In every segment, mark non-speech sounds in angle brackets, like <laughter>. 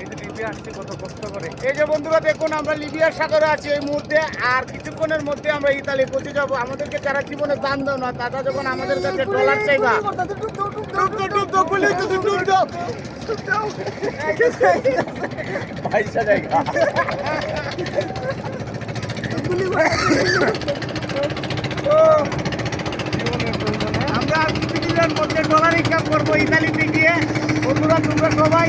এই যে লিবিয়া আসছি কত কষ্ট করে। এই যে বন্ধুরা, দেখুন, আমরা লিবিয়ার সাগরে আছি এই মুহূর্তে, আর কিছুক্ষণের মধ্যে আমরা ইতালি পৌঁছে যাব। আমাদেরকে যারা জীবনে দান দাও না, তারা যখন আমাদের কাছে ডলার চাইবা। পয়সা আমরা ডলার করব ইতালিতে গিয়ে। বন্ধুরা, তোমরা সবাই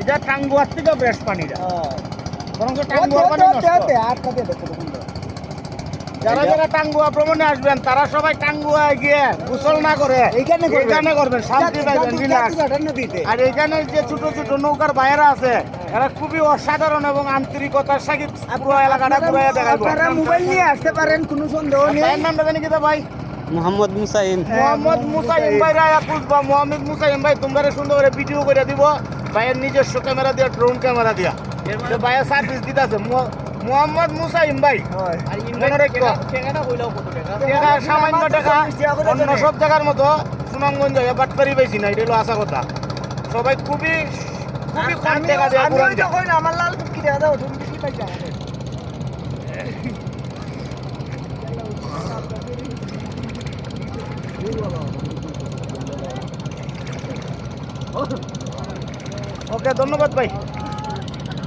এটা টাঙ্গুয়ার থেকে পানিটা। বরং টাঙ্গুয়ার পানি যারা যারা টাঙ্গুয়া ভ্রমণে আসবেন তারা সবাই টাঙ্গুয়া গিয়ে গোসল না করে এইখানে। এখানে করবেন শান্তি পাইবেন আর এখানে যে ছোট ছোট নৌকার বাইরা আছে এরা খুবই অসাধারণ এবং আন্তরিকতার সাথে পুরো এলাকাটা ঘুরে দেখাবো আপনারা মোবাইল নিয়ে আসতে পারেন কোনো সন্দেহ নেই। ভাইয়ের নামটা জানি কিতা ভাই? মোহাম্মদ মুসাইন। মোহাম্মদ মুসাইম ভাই রায়া পুষবা মোহাম্মদ মুসাইম ভাই তোমরা সুন্দর করে ভিডিও করে দিব। ভাইয়ের নিজস্ব ক্যামেরা দিয়া ড্রোন ক্যামেরা দিয়া। এটা ভাইয়ের সার্ভিস দিতেছে। মোহাম্মদ মুসাইম ভাই হয়। আর মনে রাখো। টাকা? সামান্য টাকা অন্য সব জায়গার মতো সুনামগঞ্জ বাটপারি পাইছি না এটা হলো আশা কথা। সবাই খুবই খুবই কম টাকা দেওয়া আমার লাল ফুটকি দেখা দাও তুমি কি পাইছো আমাদের <laughs> ওকে ধন্যবাদ ভাই।